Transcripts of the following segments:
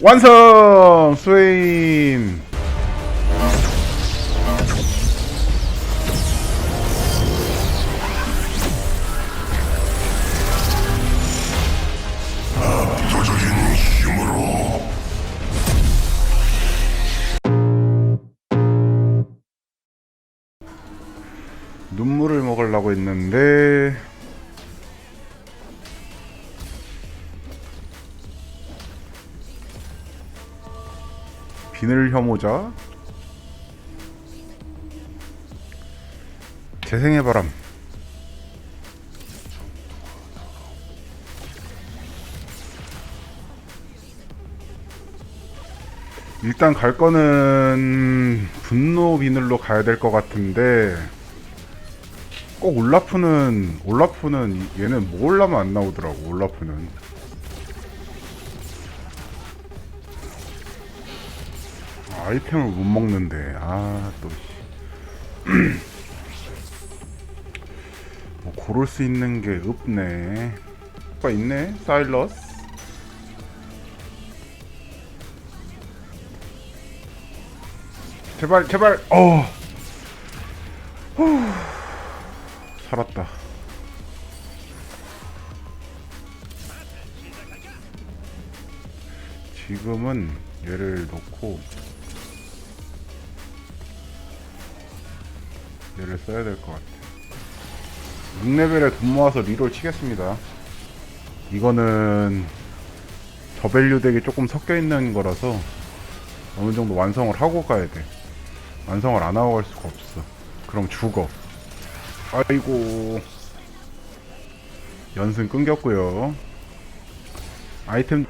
완성! 스웨인! 눈물을 먹으려고 했는데 비늘 혐오자. 재생의 바람. 일단 갈 거는 분노 비늘로 가야 될 것 같은데 꼭 올라프는 올라프는 이- 얘는 뭘 하면 안 나오더라고 올라프는 아, 아이템을 못 먹는데. 아또 뭐 고를 수 있는 게 없네. 가 있네 사일러스. 제발 제발. 어 후. 살았다. 지금은 얘를 놓고 얘를 써야 될 것 같아 6레벨에 돈 모아서 리롤 치겠습니다. 이거는 저밸류 덱이 조금 섞여 있는 거라서 어느 정도 완성을 하고 가야 돼. 완성을 안 하고 갈 수가 없어. 그럼 죽어. 아이고. 연승 끊겼고요. 아이템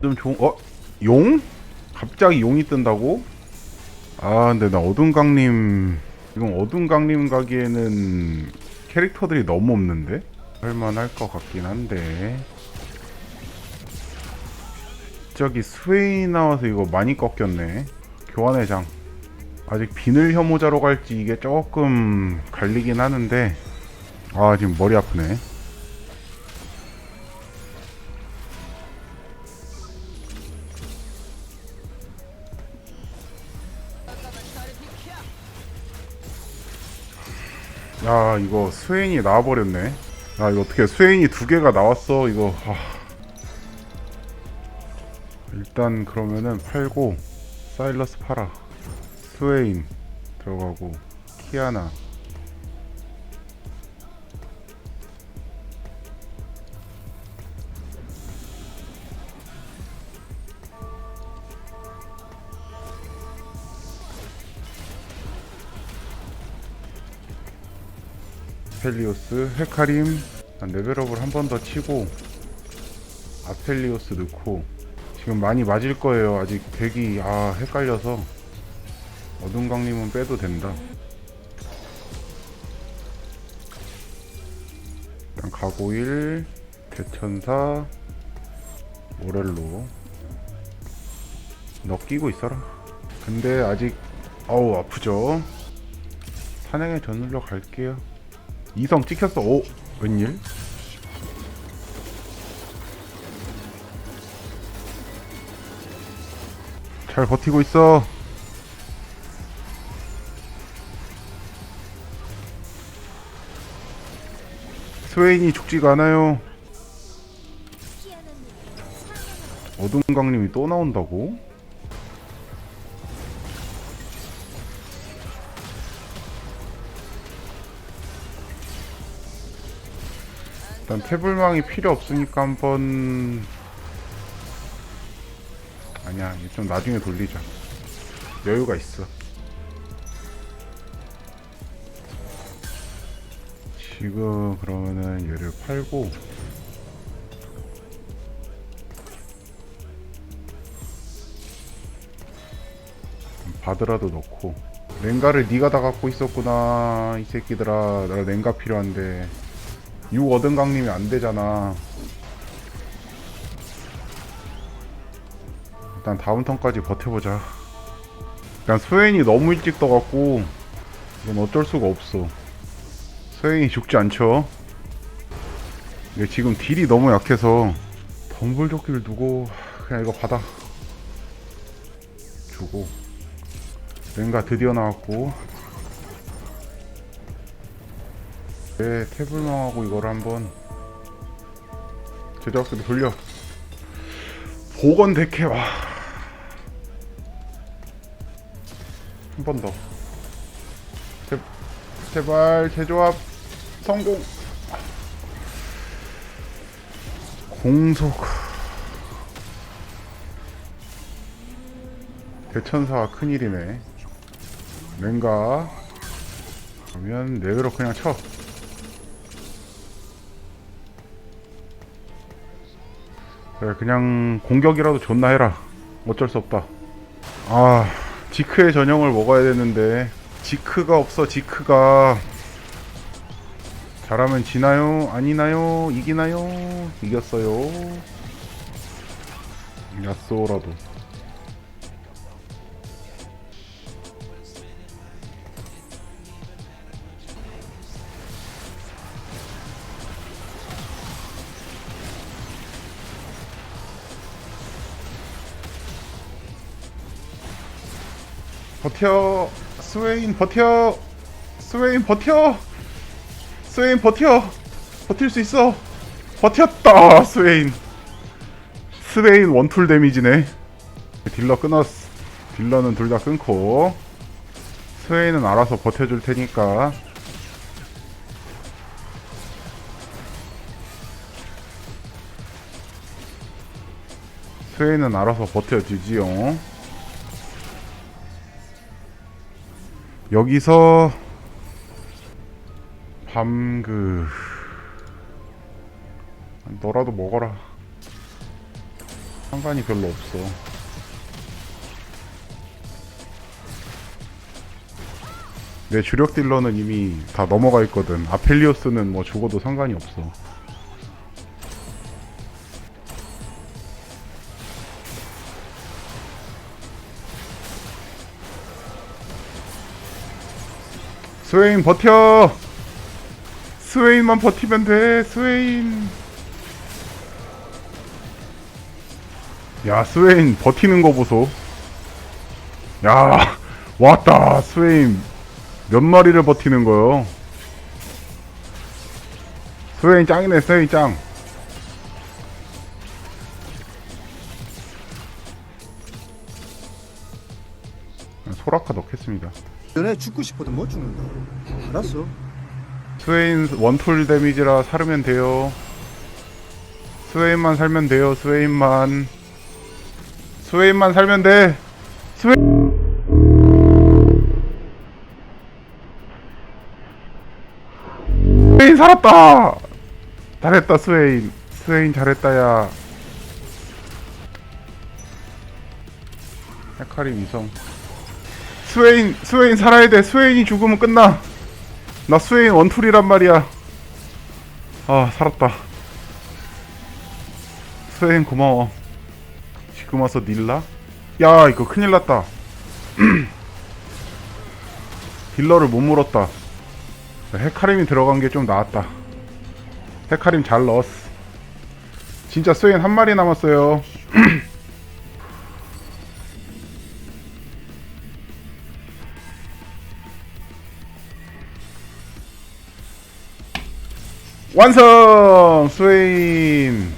좀 좋은 어? 용? 갑자기 용이 뜬다고? 아 근데 나 어둠강림 이건 어둠강림 가기에는 캐릭터들이 너무 없는데? 할만할 것 같긴 한데. 저기 스웨이 나와서 이거 많이 꺾였네. 교환의 장. 아직 비늘 혐오자로 갈지 이게 조금 갈리긴 하는데. 아 지금 머리 아프네 야 이거 스웨인이 나와버렸네. 아 이거 어떻게 스웨인이 두 개가 나왔어 이거. 하... 일단 그러면은 팔고 사일러스 팔아. 스웨인 들어가고 키아나 아펠리오스 헤카림 한 레벨업을 한 번 더 치고 아펠리오스 넣고 지금 많이 맞을 거예요. 아직 덱이 아 헷갈려서 어둠 강림은 빼도 된다. 일단 가고일 대천사 모렐로. 너 끼고 있어라. 근데 아직 어우 아프죠? 사냥의 전율로 갈게요 이성 찍혔어. 오 웬일? 잘 버티고 있어. 스웨인이 죽지가 않아요. 어둠 강림이 또 나온다고? 일단 태블망이 필요 없으니까 한번 아니야 좀 나중에 돌리자. 여유가 있어. 지금 그러면은 얘를 팔고 바드라도 넣고. 랭가를 네가 다 갖고 있었구나 이 새끼들아. 나 랭가 필요한데 6 얻은 강림이 안 되잖아. 일단 다음 턴까지 버텨보자. 일단 스웨인이 너무 일찍 떠갖고 이건 어쩔 수가 없어. 스웨인이 죽지 않죠. 근데 지금 딜이 너무 약해서 덤불조끼를 두고 그냥 이거 받아 주고 랭가 드디어 나왔고 네 태블망하고 이거를 한번 제작소도 돌려 보건 데캐 와. 한 번 더. 제, 제발 제조합 성공. 공속. 대천사가 큰일이네. 랭가. 그러면 내외로 그냥 쳐. 그래, 그냥 공격이라도 존나 해라. 어쩔 수 없다. 아, 지크의 전형을 먹어야 되는데 지크가 없어. 지크가 잘하면 지나요? 아니나요? 이기나요? 이겼어요. 야쏘라도. 버텨. 스웨인 버텨. 스웨인 버텨. 스웨인 버텨. 버틸 수 있어. 버텼다 스웨인. 스웨인 원툴 데미지네. 딜러 끊었어 딜러는 둘 다 끊고. 스웨인은 알아서 버텨줄 테니까. 스웨인은 알아서 버텨주지요 여기서 밤그 너라도 먹어라. 상관이 별로 없어. 내 주력 딜러는 이미 다 넘어가 있거든. 아펠리오스는 뭐 죽어도 상관이 없어 스웨인 버텨. 스웨인만 버티면 돼 스웨인. 야 스웨인 버티는 거 보소. 야 왔다 스웨인. 몇 마리를 버티는 거요? 스웨인 짱이네 스웨인 짱. 소라카 넣겠습니다 전에 죽고 싶어도 못 죽는다. 알았어. 스웨인 원툴 데미지라 사르면 돼요. 스웨인만 살면 돼요. 스웨인만. 스웨인만 살면 돼. 스웨. 스웨인 살았다. 잘했다 스웨인. 스웨인 잘했다야. 헤카림 이성. 스웨인 스웨인 살아야 돼. 스웨인이 죽으면 끝나. 나 스웨인 원툴이란 말이야. 아, 살았다. 스웨인 고마워. 지금 와서 닐라? 야, 이거 큰일 났다. 딜러를 못 물었다. 헤카림이 들어간 게 좀 나았다. 헤카림 잘 넣었어. 진짜 스웨인 한 마리 남았어요. 완성! 스웨인!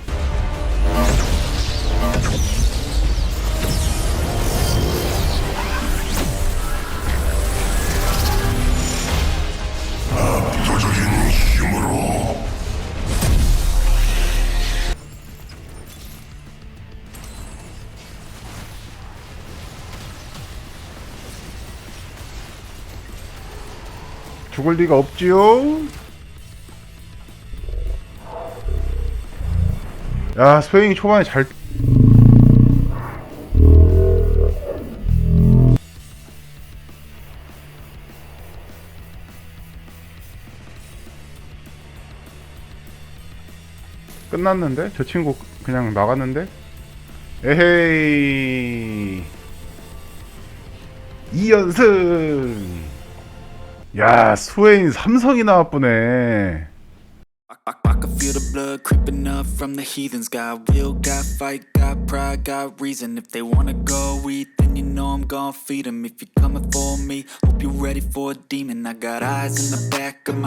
죽을 리가 없지요? 야 스웨인이 초반에 잘 끝났는데? 저 친구 그냥 나갔는데? 에헤이 2연승 야 스웨인 삼성이 나왔보네 blood creeping up from the heathens. Got will, got fight, got pride, got reason. If they wanna go eat, then you know I'm gonna feed 'em. If you're coming for me, hope you're ready for a demon. I got eyes in the back of my